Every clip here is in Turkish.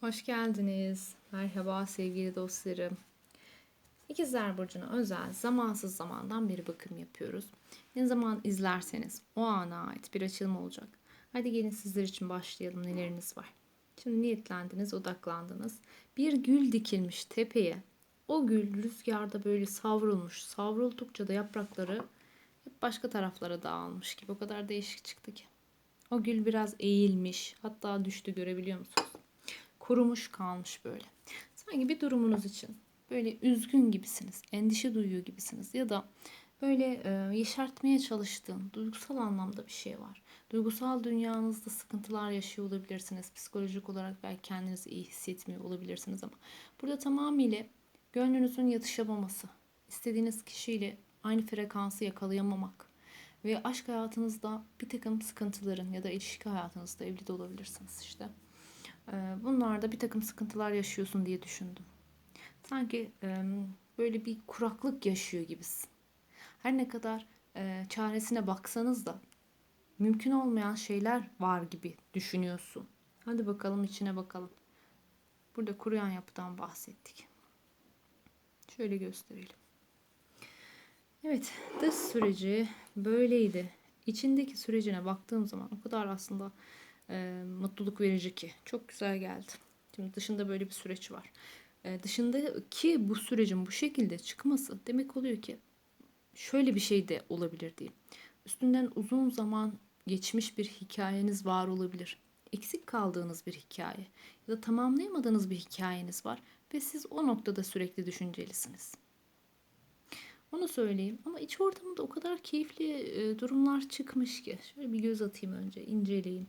Hoş geldiniz. Merhaba sevgili dostlarım. İkizler Burcu'na özel zamansız zamandan bir bakım yapıyoruz. Ne zaman izlerseniz o ana ait bir açılım olacak. Hadi gelin sizler için başlayalım neleriniz var. Şimdi niyetlendiniz, odaklandınız. Bir gül dikilmiş tepeye. O gül rüzgarda böyle savrulmuş. Savruldukça da yaprakları hep başka taraflara dağılmış gibi. O kadar değişik çıktı ki. O gül biraz eğilmiş. Hatta düştü görebiliyor musunuz? Kurumuş kalmış böyle. Sanki bir durumunuz için böyle üzgün gibisiniz, endişe duyuyor gibisiniz ya da böyle e, yeşertmeye çalıştığın duygusal anlamda bir şey var. Duygusal dünyanızda sıkıntılar yaşıyor olabilirsiniz. Psikolojik olarak belki kendinizi iyi hissetmiyor olabilirsiniz ama burada tamamıyla gönlünüzün yatışamaması, istediğiniz kişiyle aynı frekansı yakalayamamak ve aşk hayatınızda bir takım sıkıntıların ya da ilişki hayatınızda evli de olabilirsiniz işte bunlarda bir takım sıkıntılar yaşıyorsun diye düşündüm. Sanki böyle bir kuraklık yaşıyor gibisin. Her ne kadar e, çaresine baksanız da mümkün olmayan şeyler var gibi düşünüyorsun. Hadi bakalım içine bakalım. Burada kuruyan yapıdan bahsettik. Şöyle gösterelim. Evet, dış süreci böyleydi. İçindeki sürecine baktığım zaman o kadar aslında e, mutluluk verici ki. Çok güzel geldi. Şimdi dışında böyle bir süreç var. E, dışındaki bu sürecin bu şekilde çıkması demek oluyor ki şöyle bir şey de olabilir diyeyim. Üstünden uzun zaman geçmiş bir hikayeniz var olabilir. Eksik kaldığınız bir hikaye ya da tamamlayamadığınız bir hikayeniz var ve siz o noktada sürekli düşüncelisiniz. Onu söyleyeyim ama iç ortamında o kadar keyifli e, durumlar çıkmış ki. Şöyle bir göz atayım önce, inceleyin.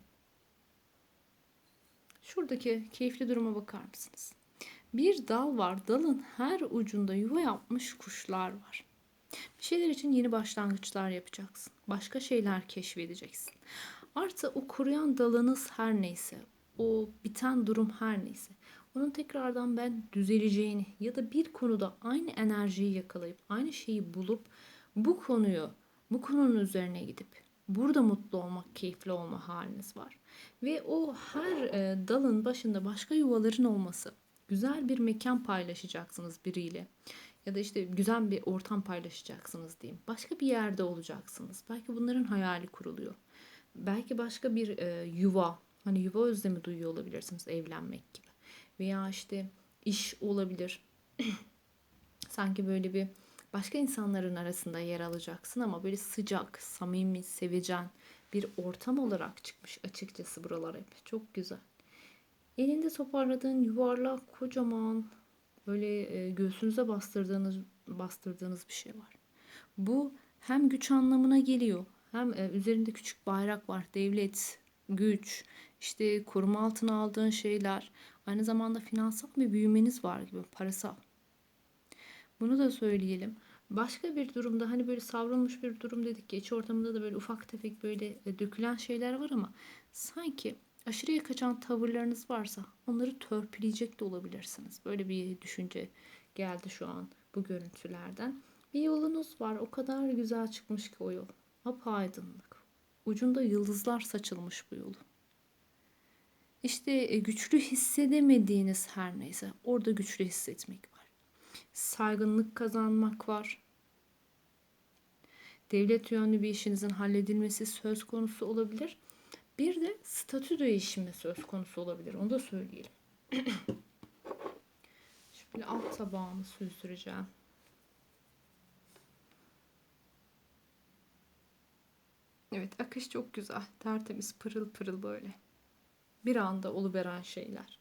Şuradaki keyifli duruma bakar mısınız? Bir dal var. Dalın her ucunda yuva yapmış kuşlar var. Bir şeyler için yeni başlangıçlar yapacaksın. Başka şeyler keşfedeceksin. Artı o kuruyan dalınız her neyse, o biten durum her neyse, onun tekrardan ben düzeleceğini ya da bir konuda aynı enerjiyi yakalayıp aynı şeyi bulup bu konuyu bu konunun üzerine gidip burada mutlu olmak, keyifli olma haliniz var. Ve o her e, dalın başında başka yuvaların olması. Güzel bir mekan paylaşacaksınız biriyle. Ya da işte güzel bir ortam paylaşacaksınız diyeyim. Başka bir yerde olacaksınız. Belki bunların hayali kuruluyor. Belki başka bir e, yuva. Hani yuva özlemi duyuyor olabilirsiniz evlenmek gibi. Veya işte iş olabilir. Sanki böyle bir başka insanların arasında yer alacaksın ama böyle sıcak, samimi, sevecen bir ortam olarak çıkmış açıkçası buralar hep. Çok güzel. Elinde toparladığın yuvarlak kocaman böyle e, göğsünüze bastırdığınız bastırdığınız bir şey var. Bu hem güç anlamına geliyor hem e, üzerinde küçük bayrak var. Devlet, güç, işte koruma altına aldığın şeyler. Aynı zamanda finansal bir büyümeniz var gibi parasal. Bunu da söyleyelim. Başka bir durumda hani böyle savrulmuş bir durum dedik ki iç ortamında da böyle ufak tefek böyle e, dökülen şeyler var ama sanki aşırıya kaçan tavırlarınız varsa onları törpüleyecek de olabilirsiniz. Böyle bir düşünce geldi şu an bu görüntülerden. Bir yolunuz var. O kadar güzel çıkmış ki o yol. Apaydınlık. Ucunda yıldızlar saçılmış bu yolu. İşte e, güçlü hissedemediğiniz her neyse orada güçlü hissetmek var saygınlık kazanmak var. Devlet yönlü bir işinizin halledilmesi söz konusu olabilir. Bir de statü değişimi söz konusu olabilir. Onu da söyleyelim. Şöyle alt tabağımı süzdüreceğim. Evet akış çok güzel. Tertemiz pırıl pırıl böyle. Bir anda oluveren şeyler.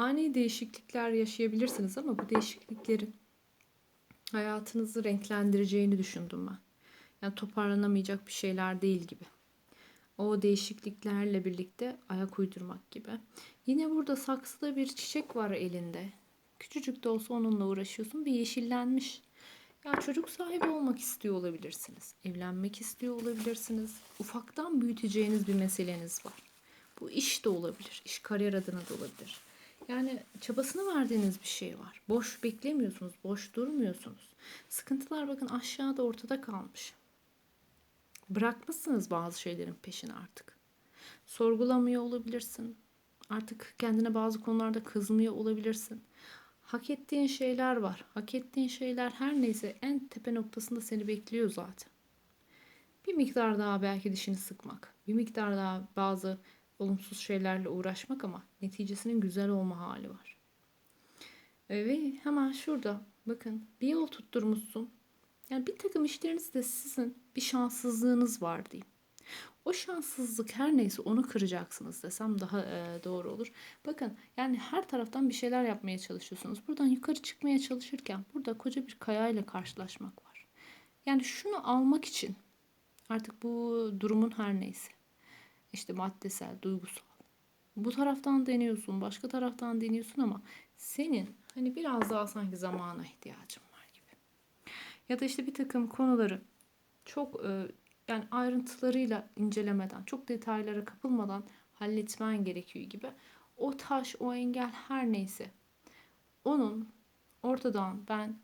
Ani değişiklikler yaşayabilirsiniz ama bu değişikliklerin hayatınızı renklendireceğini düşündüm ben. Yani toparlanamayacak bir şeyler değil gibi. O değişikliklerle birlikte ayak uydurmak gibi. Yine burada saksıda bir çiçek var elinde. Küçücük de olsa onunla uğraşıyorsun. Bir yeşillenmiş. Ya çocuk sahibi olmak istiyor olabilirsiniz. Evlenmek istiyor olabilirsiniz. Ufaktan büyüteceğiniz bir meseleniz var. Bu iş de olabilir. İş kariyer adına da olabilir. Yani çabasını verdiğiniz bir şey var. Boş beklemiyorsunuz, boş durmuyorsunuz. Sıkıntılar bakın aşağıda ortada kalmış. Bırakmışsınız bazı şeylerin peşini artık. Sorgulamıyor olabilirsin. Artık kendine bazı konularda kızmıyor olabilirsin. Hak ettiğin şeyler var. Hak ettiğin şeyler her neyse en tepe noktasında seni bekliyor zaten. Bir miktar daha belki dişini sıkmak. Bir miktar daha bazı olumsuz şeylerle uğraşmak ama neticesinin güzel olma hali var. E, Ve hemen şurada bakın bir yol tutturmuşsun. Yani bir takım işlerinizde sizin bir şanssızlığınız var diyeyim. O şanssızlık her neyse onu kıracaksınız desem daha e, doğru olur. Bakın yani her taraftan bir şeyler yapmaya çalışıyorsunuz. Buradan yukarı çıkmaya çalışırken burada koca bir kayayla karşılaşmak var. Yani şunu almak için artık bu durumun her neyse işte maddesel, duygusal. Bu taraftan deniyorsun, başka taraftan deniyorsun ama senin hani biraz daha sanki zamana ihtiyacın var gibi. Ya da işte bir takım konuları çok e, yani ayrıntılarıyla incelemeden, çok detaylara kapılmadan halletmen gerekiyor gibi. O taş, o engel her neyse onun ortadan ben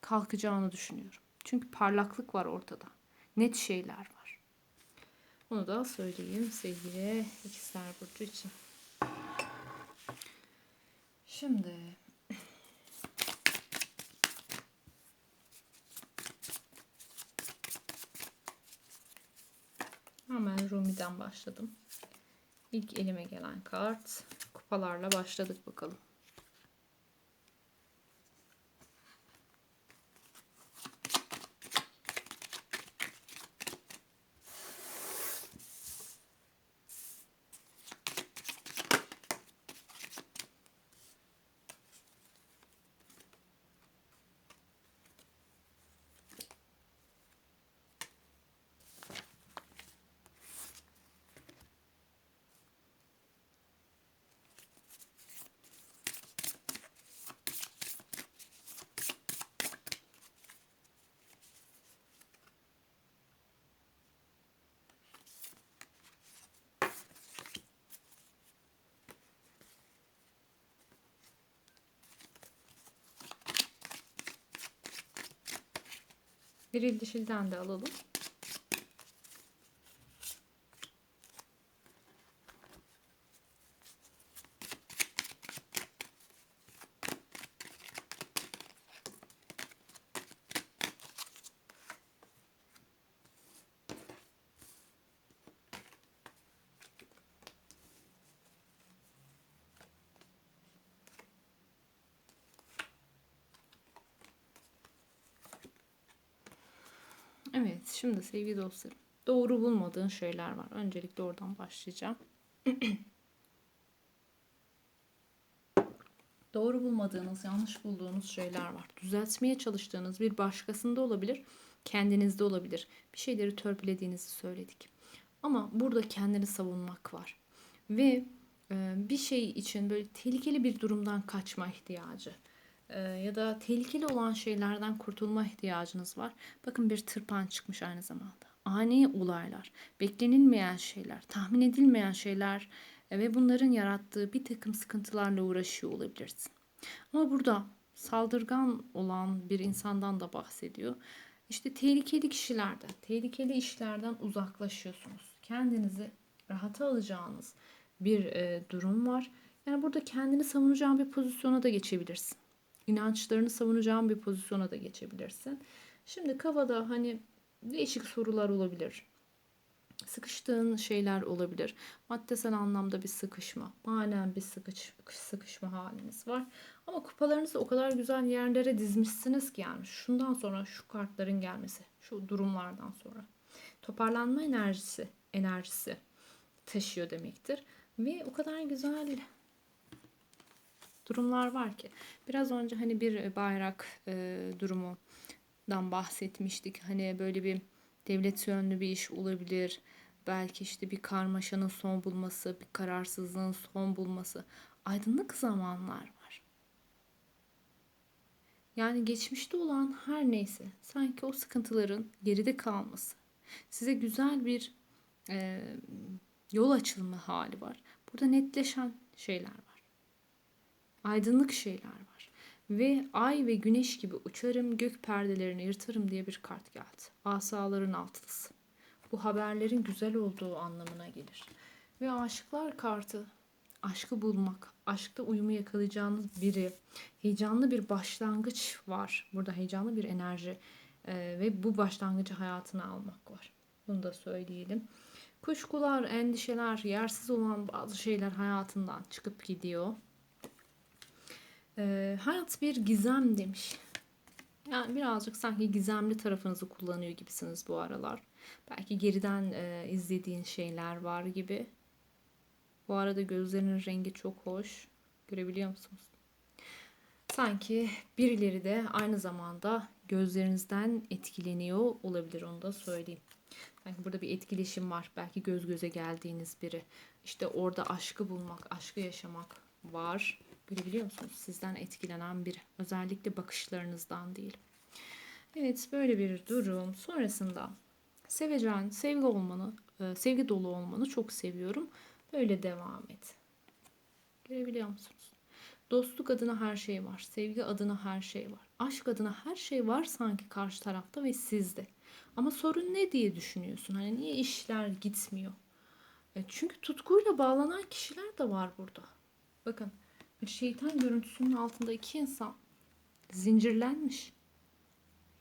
kalkacağını düşünüyorum. Çünkü parlaklık var ortada. Net şeyler var. Onu da söyleyeyim sevgili ikizler burcu için. Şimdi hemen Rumi'den başladım. İlk elime gelen kart kupalarla başladık bakalım. Biril dişilden de alalım. Evet, şimdi sevgili dostlarım. Doğru bulmadığın şeyler var. Öncelikle oradan başlayacağım. Doğru bulmadığınız, yanlış bulduğunuz şeyler var. Düzeltmeye çalıştığınız bir başkasında olabilir, kendinizde olabilir. Bir şeyleri törpülediğinizi söyledik. Ama burada kendini savunmak var. Ve bir şey için böyle tehlikeli bir durumdan kaçma ihtiyacı ya da tehlikeli olan şeylerden kurtulma ihtiyacınız var. Bakın bir tırpan çıkmış aynı zamanda. Ani olaylar, beklenilmeyen şeyler, tahmin edilmeyen şeyler e, ve bunların yarattığı bir takım sıkıntılarla uğraşıyor olabilirsin. Ama burada saldırgan olan bir insandan da bahsediyor. İşte tehlikeli kişilerden, tehlikeli işlerden uzaklaşıyorsunuz. Kendinizi rahata alacağınız bir e, durum var. Yani burada kendini savunacağın bir pozisyona da geçebilirsin inançlarını savunacağın bir pozisyona da geçebilirsin. Şimdi kafada hani değişik sorular olabilir. Sıkıştığın şeyler olabilir. Maddesel anlamda bir sıkışma, manen bir sıkış, sıkışma haliniz var. Ama kupalarınızı o kadar güzel yerlere dizmişsiniz ki yani şundan sonra şu kartların gelmesi, şu durumlardan sonra toparlanma enerjisi, enerjisi taşıyor demektir. Ve o kadar güzel durumlar var ki. Biraz önce hani bir bayrak e, durumundan bahsetmiştik. Hani böyle bir devlet yönlü bir iş olabilir. Belki işte bir karmaşanın son bulması, bir kararsızlığın son bulması. Aydınlık zamanlar var. Yani geçmişte olan her neyse sanki o sıkıntıların geride kalması. Size güzel bir e, yol açılma hali var. Burada netleşen şeyler aydınlık şeyler var. Ve ay ve güneş gibi uçarım, gök perdelerini yırtarım diye bir kart geldi. Asaların altılısı. Bu haberlerin güzel olduğu anlamına gelir. Ve aşıklar kartı aşkı bulmak, aşkta uyumu yakalayacağınız biri, heyecanlı bir başlangıç var. Burada heyecanlı bir enerji e, ve bu başlangıcı hayatına almak var. Bunu da söyleyelim. Kuşkular, endişeler, yersiz olan bazı şeyler hayatından çıkıp gidiyor. E, hayat bir gizem demiş. Yani birazcık sanki gizemli tarafınızı kullanıyor gibisiniz bu aralar. Belki geriden e, izlediğin şeyler var gibi. Bu arada gözlerinin rengi çok hoş. Görebiliyor musunuz? Sanki birileri de aynı zamanda gözlerinizden etkileniyor olabilir onu da söyleyeyim. Sanki burada bir etkileşim var. Belki göz göze geldiğiniz biri. İşte orada aşkı bulmak, aşkı yaşamak var. Görebiliyor musunuz? Sizden etkilenen biri. Özellikle bakışlarınızdan değil. Evet böyle bir durum. Sonrasında sevecen, sevgi olmanı, e, sevgi dolu olmanı çok seviyorum. Böyle devam et. Görebiliyor musunuz? Dostluk adına her şey var. Sevgi adına her şey var. Aşk adına her şey var sanki karşı tarafta ve sizde. Ama sorun ne diye düşünüyorsun? Hani niye işler gitmiyor? E çünkü tutkuyla bağlanan kişiler de var burada. Bakın bir şeytan görüntüsünün altında iki insan zincirlenmiş.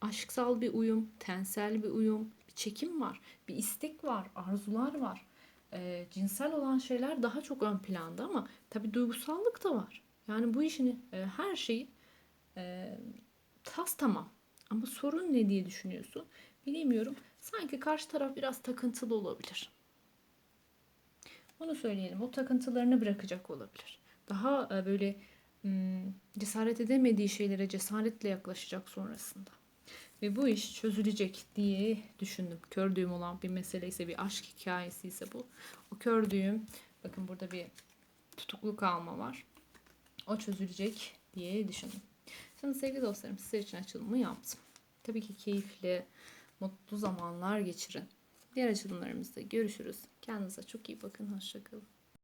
Aşksal bir uyum, tensel bir uyum, bir çekim var, bir istek var, arzular var. E, cinsel olan şeyler daha çok ön planda ama tabii duygusallık da var. Yani bu işin e, her şeyi e, tas tamam. Ama sorun ne diye düşünüyorsun? Bilemiyorum. Sanki karşı taraf biraz takıntılı olabilir. Onu söyleyelim. O takıntılarını bırakacak olabilir. Daha e, böyle cesaret edemediği şeylere cesaretle yaklaşacak sonrasında. Ve bu iş çözülecek diye düşündüm. Kör düğüm olan bir mesele ise bir aşk hikayesi ise bu. O kör düğüm bakın burada bir tutukluk alma var. O çözülecek diye düşündüm. Şimdi sevgili dostlarım sizler için açılımı yaptım. Tabii ki keyifli, mutlu zamanlar geçirin. Diğer açılımlarımızda görüşürüz. Kendinize çok iyi bakın. Hoşçakalın.